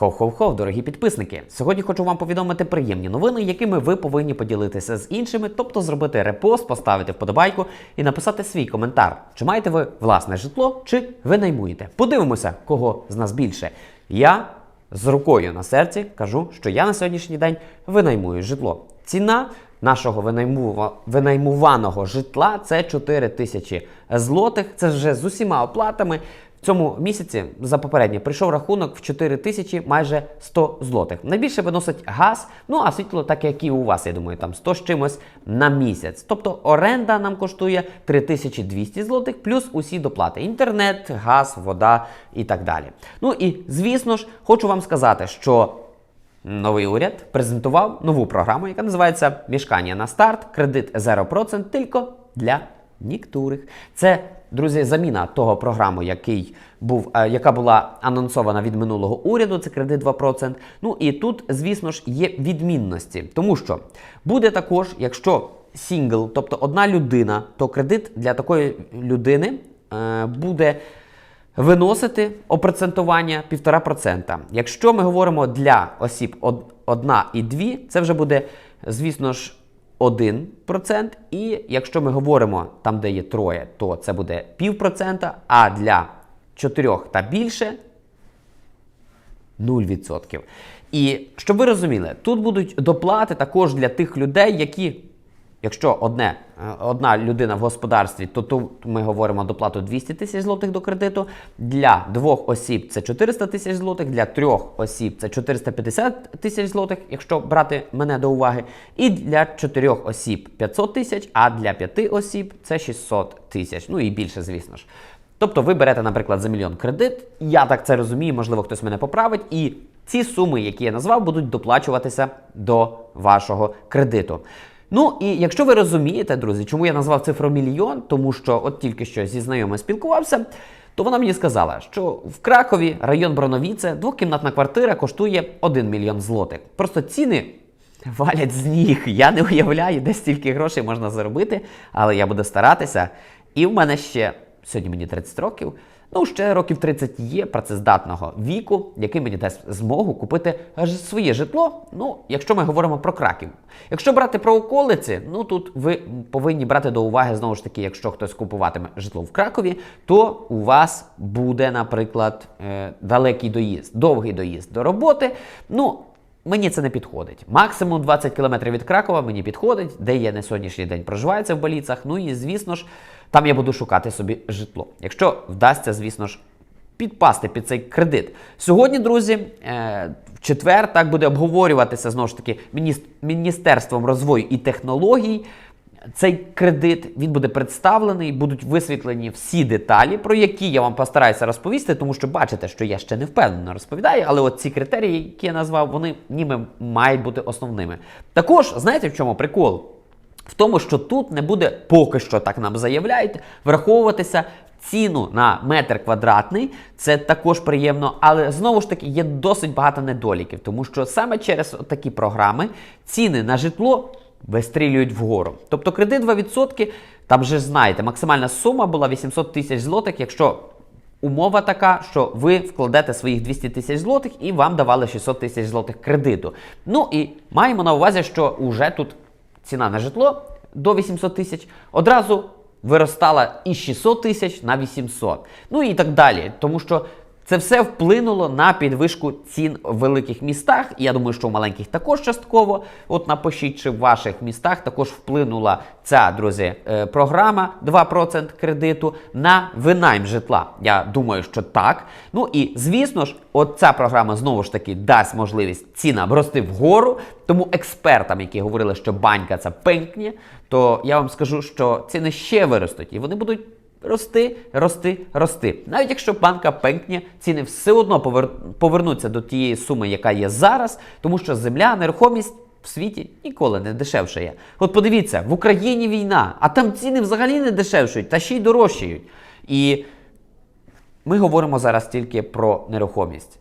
Хов-хов-хов, дорогі підписники! Сьогодні хочу вам повідомити приємні новини, якими ви повинні поділитися з іншими, тобто зробити репост, поставити вподобайку і написати свій коментар. Чи маєте ви власне житло, чи ви наймуєте? Подивимося, кого з нас більше. Я з рукою на серці кажу, що я на сьогоднішній день винаймую житло. Ціна нашого винаймува- винаймуваного житла це 4 тисячі злотих. Це вже з усіма оплатами. Цьому місяці за попереднє прийшов рахунок в 4 тисячі майже 100 злотих. Найбільше виносить газ, ну а світло, так як і у вас, я думаю, там 100 з чимось на місяць. Тобто оренда нам коштує 3200 злотих, плюс усі доплати: інтернет, газ, вода і так далі. Ну і звісно ж, хочу вам сказати, що. Новий уряд презентував нову програму, яка називається Мішкання на старт, кредит 0% тільки для ніктурих. Це, друзі, заміна того програму, який був, е, яка була анонсована від минулого уряду. Це кредит 2%. Ну і тут, звісно ж, є відмінності, тому що буде також, якщо сінгл, тобто одна людина, то кредит для такої людини е, буде виносити опроцентування 1,5%. Якщо ми говоримо для осіб 1 і 2, це вже буде, звісно ж, 1%. І якщо ми говоримо там, де є троє, то це буде 0,5%, а для чотирьох та більше 0%. І щоб ви розуміли, тут будуть доплати також для тих людей, які, якщо одне, е, одна людина в господарстві, то тут ми говоримо доплату 200 тисяч злотих до кредиту. Для двох осіб це 400 тисяч злотих, для трьох осіб це 450 тисяч злотих, якщо брати мене до уваги. І для чотирьох осіб 500 тисяч, а для п'яти осіб це 600 тисяч. Ну і більше, звісно ж. Тобто ви берете, наприклад, за мільйон кредит, я так це розумію, можливо, хтось мене поправить, і ці суми, які я назвав, будуть доплачуватися до вашого кредиту. Ну і якщо ви розумієте, друзі, чому я назвав цифру мільйон, тому що от тільки що зі знайомою спілкувався, то вона мені сказала, що в Кракові район Броновіце двокімнатна квартира коштує 1 мільйон злотих. Просто ціни валять з ніг. Я не уявляю, де стільки грошей можна заробити, але я буду старатися. І в мене ще сьогодні мені 30 років. Ну, ще років 30 є працездатного віку, який мені дасть змогу купити своє житло. Ну, якщо ми говоримо про краків. Якщо брати про околиці, ну тут ви повинні брати до уваги знову ж таки, якщо хтось купуватиме житло в Кракові, то у вас буде, наприклад, е, далекий доїзд, довгий доїзд до роботи. Ну, Мені це не підходить. Максимум 20 км від Кракова мені підходить, де я на сьогоднішній день проживається в Баліцах. Ну і звісно ж, там я буду шукати собі житло. Якщо вдасться, звісно ж, підпасти під цей кредит. Сьогодні, друзі, е, в четвер так буде обговорюватися знову ж таки Міністерством розвою і технологій. Цей кредит він буде представлений, будуть висвітлені всі деталі, про які я вам постараюся розповісти, тому що бачите, що я ще не впевнено розповідаю, але от ці критерії, які я назвав, вони ніби мають бути основними. Також знаєте в чому прикол? В тому, що тут не буде поки що так нам заявляють, враховуватися ціну на метр квадратний. Це також приємно, але знову ж таки є досить багато недоліків, тому що саме через такі програми ціни на житло вистрілюють вгору. Тобто кредит 2%, там же знаєте, максимальна сума була 800 тисяч злотих, якщо Умова така, що ви вкладете своїх 200 тисяч злотих і вам давали 600 тисяч злотих кредиту. Ну і маємо на увазі, що вже тут ціна на житло до 800 тисяч одразу виростала із 600 тисяч на 800. Ну і так далі. Тому що це все вплинуло на підвишку цін в великих містах. Я думаю, що в маленьких також частково. От напишіть, чи в ваших містах також вплинула ця, друзі, е, програма 2% кредиту на винайм житла. Я думаю, що так. Ну і звісно ж, от ця програма знову ж таки дасть можливість цінам рости вгору. Тому експертам, які говорили, що банька це пенькне, то я вам скажу, що ціни ще виростуть, і вони будуть рости, рости, рости. Навіть якщо банка пенкне, ціни все одно повер... повернуться до тієї суми, яка є зараз, тому що земля, нерухомість в світі ніколи не дешевшає. От подивіться, в Україні війна, а там ціни взагалі не дешевшують, та ще й дорожчають. І ми говоримо зараз тільки про нерухомість.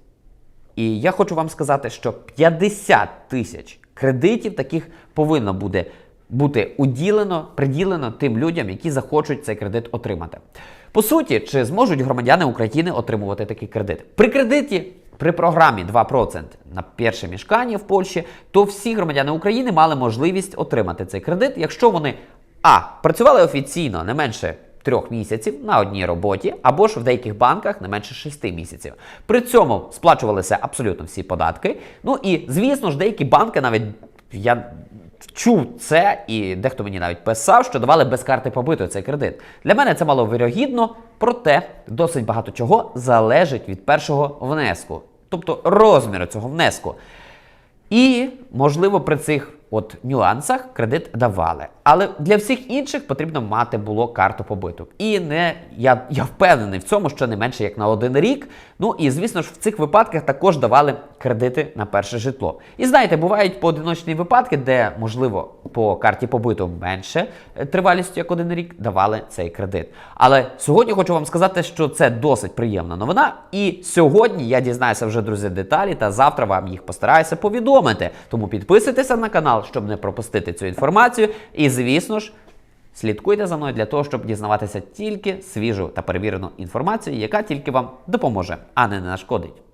І я хочу вам сказати, що 50 тисяч кредитів таких повинно буде бути уділено, приділено тим людям, які захочуть цей кредит отримати. По суті, чи зможуть громадяни України отримувати такий кредит? При кредиті при програмі 2% на перше мішкання в Польщі, то всі громадяни України мали можливість отримати цей кредит, якщо вони а працювали офіційно не менше трьох місяців на одній роботі, або ж в деяких банках не менше шести місяців. При цьому сплачувалися абсолютно всі податки. Ну і звісно ж, деякі банки навіть я чув це, і дехто мені навіть писав, що давали без карти побиту цей кредит. Для мене це мало вирогідно, проте досить багато чого залежить від першого внеску, тобто розміру цього внеску. І, можливо, при цих от нюансах кредит давали. Але для всіх інших потрібно мати було карту побиту. І не я, я впевнений в цьому, що не менше як на один рік. Ну і звісно ж, в цих випадках також давали кредити на перше житло. І знаєте, бувають поодиночні випадки, де, можливо, по карті побиту менше е, тривалістю як один рік давали цей кредит. Але сьогодні хочу вам сказати, що це досить приємна новина. І сьогодні я дізнаюся вже, друзі, деталі, та завтра вам їх постараюся повідомити. Тому підписуйтеся на канал, щоб не пропустити цю інформацію. І, звісно ж, слідкуйте за мною для того, щоб дізнаватися тільки свіжу та перевірену інформацію, яка тільки вам допоможе, а не нашкодить.